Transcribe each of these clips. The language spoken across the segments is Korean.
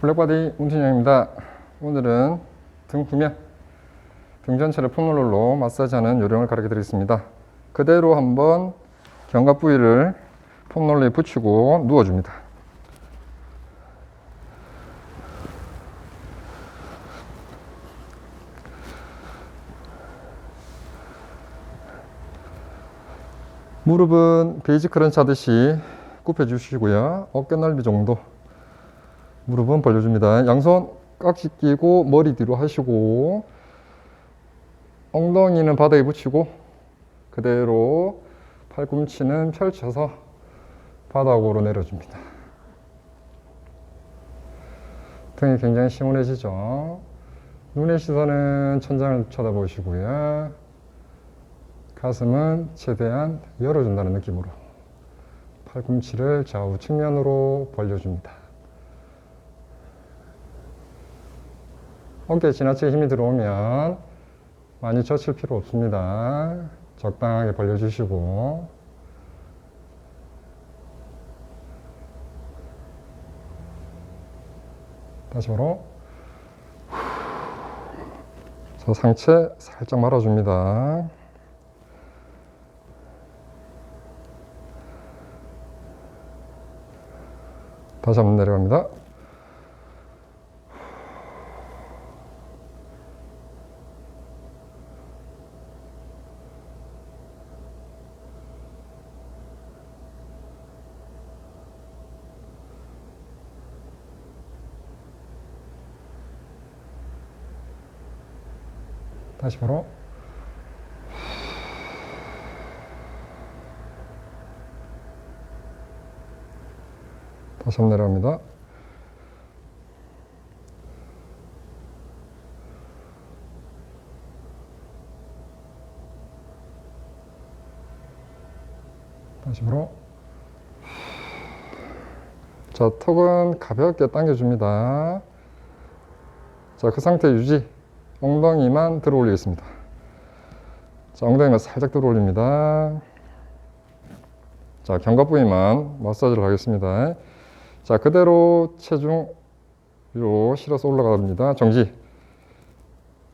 블랙바디 문진영입니다. 오늘은 등 후면, 등 전체를 폼롤러로 마사지하는 요령을 가르쳐 드리겠습니다. 그대로 한번 견갑 부위를 폼롤러에 붙이고 누워줍니다. 무릎은 베이지 크런치 하듯이 굽혀 주시고요. 어깨 넓이 정도 무릎은 벌려줍니다. 양손 깍지 끼고 머리 뒤로 하시고 엉덩이는 바닥에 붙이고 그대로 팔꿈치는 펼쳐서 바닥으로 내려줍니다. 등이 굉장히 시원해지죠. 눈의 시선은 천장을 쳐다보시고요. 가슴은 최대한 열어준다는 느낌으로 팔꿈치를 좌우 측면으로 벌려줍니다. 어깨에 지나치게 힘이 들어오면 많이 젖힐 필요 없습니다. 적당하게 벌려주시고 다시 바로 저 상체 살짝 말아줍니다. 다시 한번 내려갑니다. 다시 바로 다시 한번 내려갑니다. 다시 바로 자 턱은 가볍게 당겨줍니다. 자 그 상태 유지 엉덩이만 들어 올리겠습니다. 자, 엉덩이만 살짝 들어 올립니다. 자, 견갑 부위만 마사지를 하겠습니다. 자, 그대로 체중 위로 실어서 올라갑니다. 정지.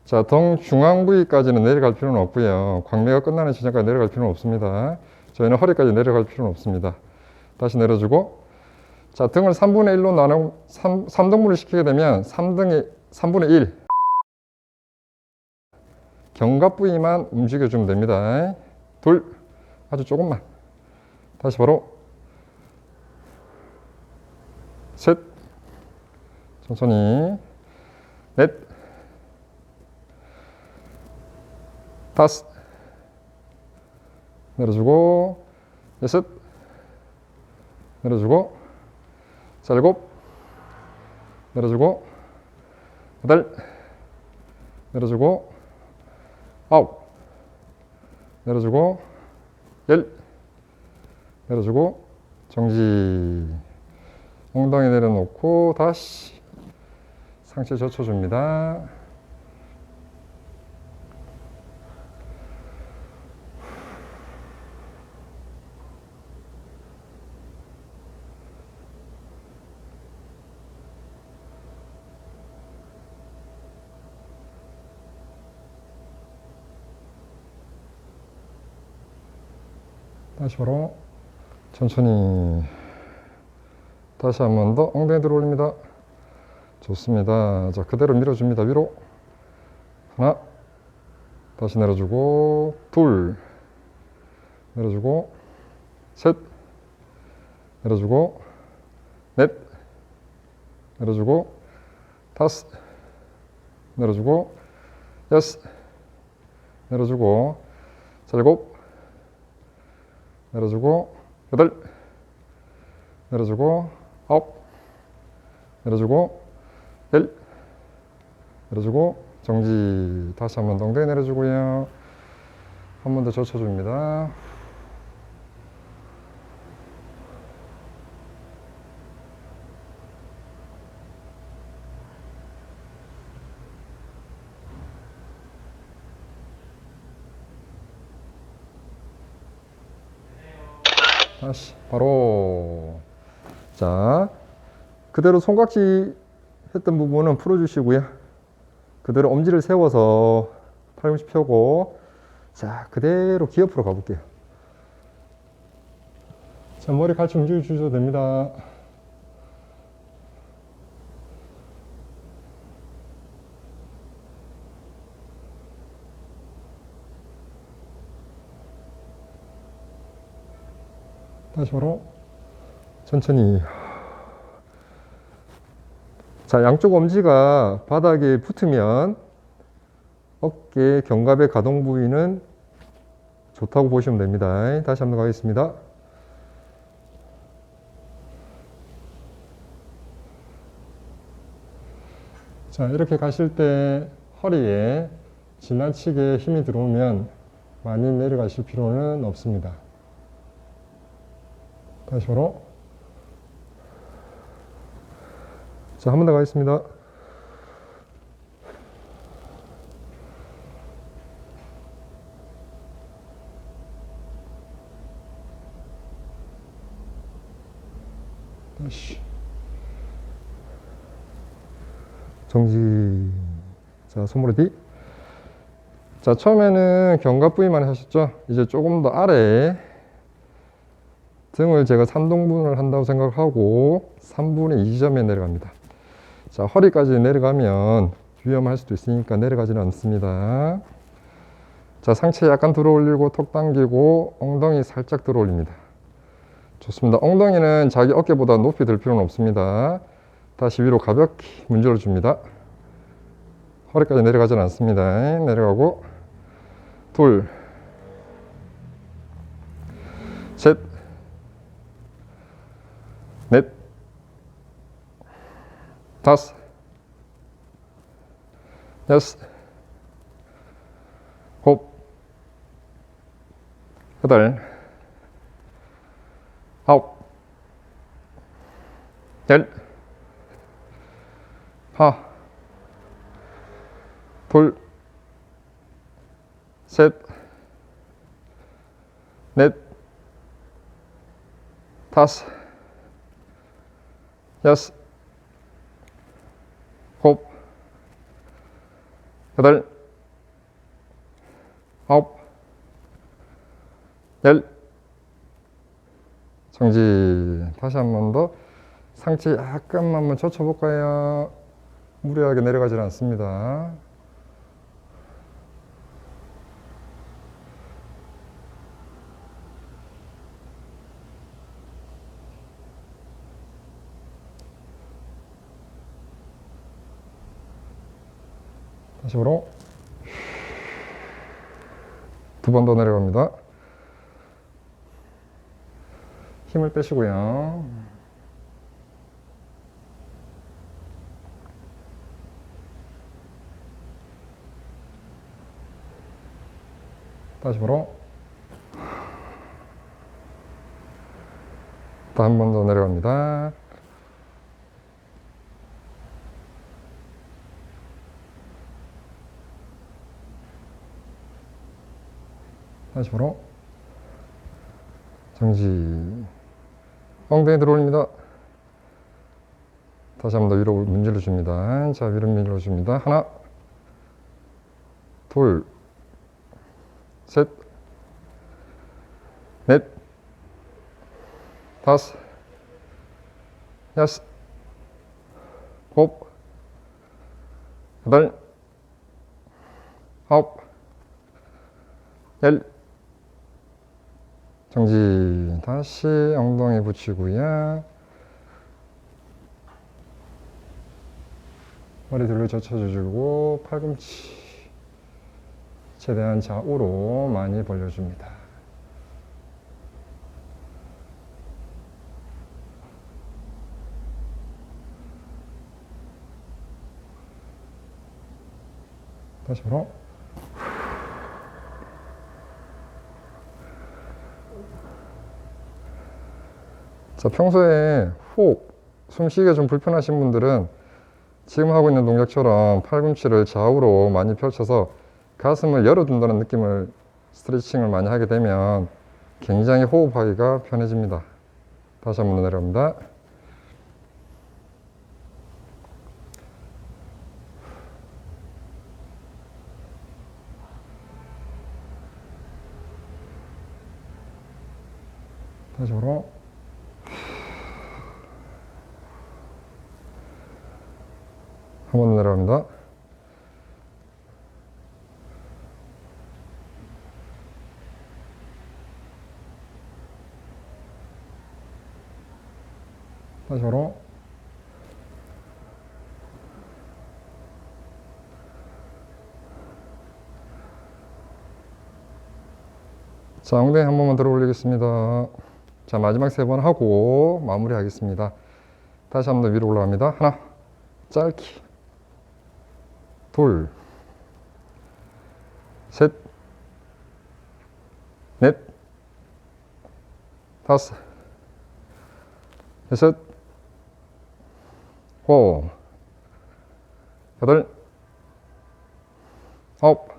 자, 등 중앙 부위까지는 내려갈 필요는 없고요. 광배가 끝나는 지점까지 내려갈 필요는 없습니다. 저희는 허리까지 내려갈 필요는 없습니다. 다시 내려주고, 자, 등을 3분의 1로 나누, 3, 3등분을 시키게 되면 3등의, 3분의 1, 견갑 부위만 움직여주면 됩니다. 둘, 아주 조금만. 다시 바로 셋, 천천히. 넷, 다섯, 내려주고. 여섯, 내려주고. 자, 일곱, 내려주고. 여덟, 내려주고. 아홉. 내려주고. 열. 내려주고. 정지 엉덩이 내려놓고 다시 상체 젖혀줍니다. 다시 바로 천천히 다시 한 번 더 엉덩이 들어 올립니다. 좋습니다. 자 그대로 밀어줍니다. 위로. 하나. 다시 내려주고 둘. 내려주고 셋. 내려주고 넷. 내려주고 다섯. 내려주고 여섯. 내려주고 자 일곱. 내려주고 여덟. 내려주고 아홉. 내려주고 열. 내려주고 정지. 다시 한번더 엉덩이 내려주고요. 한 번 더 젖혀줍니다. 다시 바로 자, 그대로 손깍지 했던 부분은 풀어주시고요. 그대로 엄지를 세워서 팔꿈치 펴고, 자, 그대로 기업으로 가볼게요. 자, 머리 같이 움직여 주셔도 됩니다. 다시 바로 천천히. 자 양쪽 엄지가 바닥에 붙으면 어깨 견갑의 가동 부위는 좋다고 보시면 됩니다. 다시 한번 가겠습니다. 자 이렇게 가실 때 허리에 지나치게 힘이 들어오면 많이 내려가실 필요는 없습니다. 다시 바로 자 한 번 더 가겠습니다 다시 정지 자 손무릎 뒤 자, 처음에는 견갑 부위만 하셨죠? 이제 조금 더 아래에 등을 제가 3등분을 한다고 생각하고 3분의 2점에 내려갑니다. 자, 허리까지 내려가면 위험할 수도 있으니까 내려가지는 않습니다. 자, 상체 약간 들어 올리고 턱 당기고 엉덩이 살짝 들어 올립니다. 좋습니다. 엉덩이는 자기 어깨보다 높이 들 필요는 없습니다. 다시 위로 가볍게 문질러 줍니다. 허리까지 내려가지는 않습니다. 내려가고 둘, 셋, 넷, 다섯, 여섯, 곱, 여덟, 아홉, 열, 하, 둘, 셋, 넷, 다섯, 여섯, 곱, 여덟, 아홉, 열, 정지. 다시 한 번 더 상체 약간만 한번 젖혀볼까요? 무리하게 내려가질 않습니다. 다시 으로 두 번 더 내려갑니다. 힘을 빼시고요. 다시 으로 또한 번 더 내려갑니다. 다시 바로 정지. 엉덩이 들어올립니다. 다시 한번 더 위로 문질러 줍니다. 자 위로 문질러 줍니다. 하나 둘셋넷 다섯 여섯 곱 여덟 아홉 열 정지 다시 엉덩이 붙이고요. 머리 들로 젖혀주고 팔꿈치 최대한 좌우로 많이 벌려줍니다. 다시 바로 자, 평소에 호흡, 숨쉬기가 좀 불편하신 분들은 지금 하고 있는 동작처럼 팔꿈치를 좌우로 많이 펼쳐서 가슴을 열어준다는 느낌을 스트레칭을 많이 하게 되면 굉장히 호흡하기가 편해집니다. 다시 한번 내려갑니다. 한번더 내려갑니다. 다시 바로 자, 엉덩이 한 번만 들어 올리겠습니다. 자, 마지막 세 번 하고 마무리 하겠습니다. 다시 한번더 위로 올라갑니다. 하나, 짧기. 둘, 셋, 넷, 다섯, 여섯, 오, 여덟, 아홉,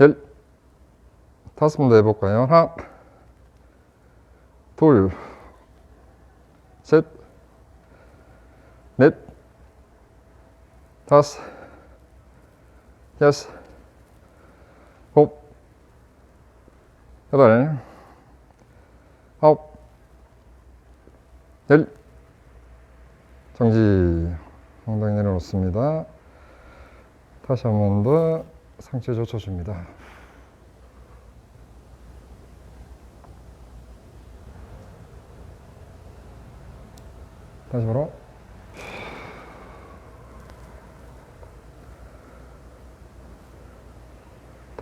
열, 다섯 번 더 해볼까요? 하나, 둘, 셋, 넷, 다섯, 여섯, 곱, 여덟, 아홉, 열, 정지. 엉덩이 내려놓습니다. 다시 한 번 더 상체 젖혀줍니다. 다시 바로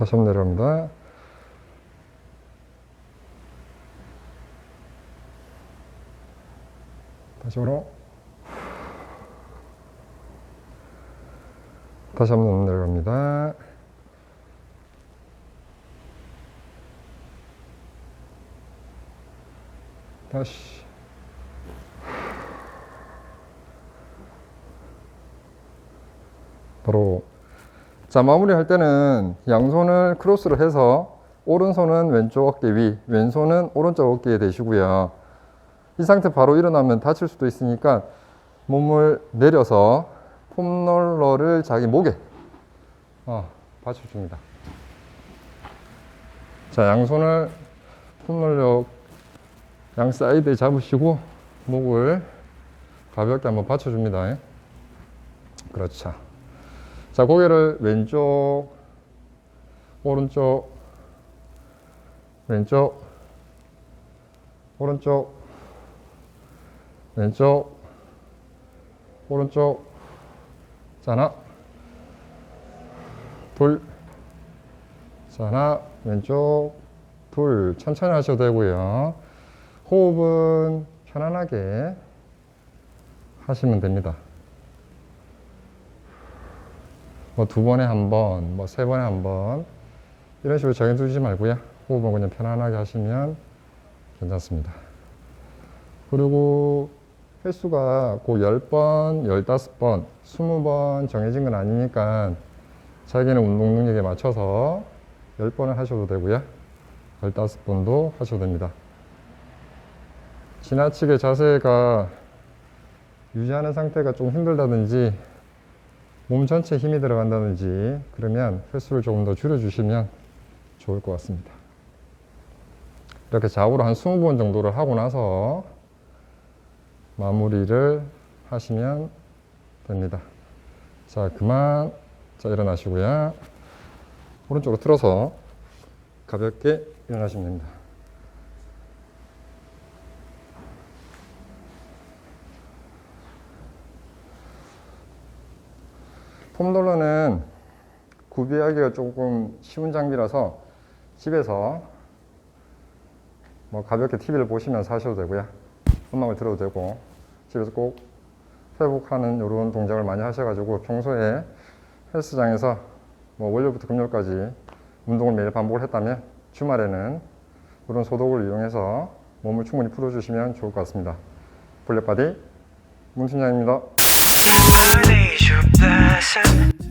다시 한번 내려갑니다. 다시 바로 다시 한번 내려갑니다. 다시 바로 자 마무리 할 때는 양손을 크로스를 해서 오른손은 왼쪽 어깨 위 왼손은 오른쪽 어깨에 대시고요. 이 상태 바로 일어나면 다칠 수도 있으니까 몸을 내려서 폼롤러를 자기 목에 어, 받쳐줍니다. 자 양손을 폼롤러 양 사이드에 잡으시고 목을 가볍게 한번 받쳐줍니다. 그렇죠 자, 고개를 왼쪽, 오른쪽, 왼쪽, 오른쪽, 왼쪽, 오른쪽, 자, 하나, 둘, 자, 하나, 왼쪽, 둘, 천천히 하셔도 되고요. 호흡은 편안하게 하시면 됩니다. 뭐 두 번에 한 번, 뭐 세 번에 한 번 이런 식으로 정해두지 말고요. 호흡은 그냥 편안하게 하시면 괜찮습니다. 그리고 횟수가 그 10번, 15번, 20번 정해진 건 아니니까 자기는 운동 능력에 맞춰서 10번을 하셔도 되고요. 15번도 하셔도 됩니다. 지나치게 자세가 유지하는 상태가 좀 힘들다든지 몸 전체에 힘이 들어간다든지 그러면 횟수를 조금 더 줄여주시면 좋을 것 같습니다. 이렇게 좌우로 한 20번 정도를 하고 나서 마무리를 하시면 됩니다. 자, 그만. 자, 일어나시고요. 오른쪽으로 틀어서 가볍게 일어나시면 됩니다. 폼롤러는 구비하기가 조금 쉬운 장비라서 집에서 뭐 가볍게 TV를 보시면서 하셔도 되고요. 음악을 들어도 되고 집에서 꼭 회복하는 이런 동작을 많이 하셔가지고 평소에 헬스장에서 뭐 월요일부터 금요일까지 운동을 매일 반복을 했다면 주말에는 이런 소독을 이용해서 몸을 충분히 풀어주시면 좋을 것 같습니다. 블랙바디 문팀장입니다. your blessing.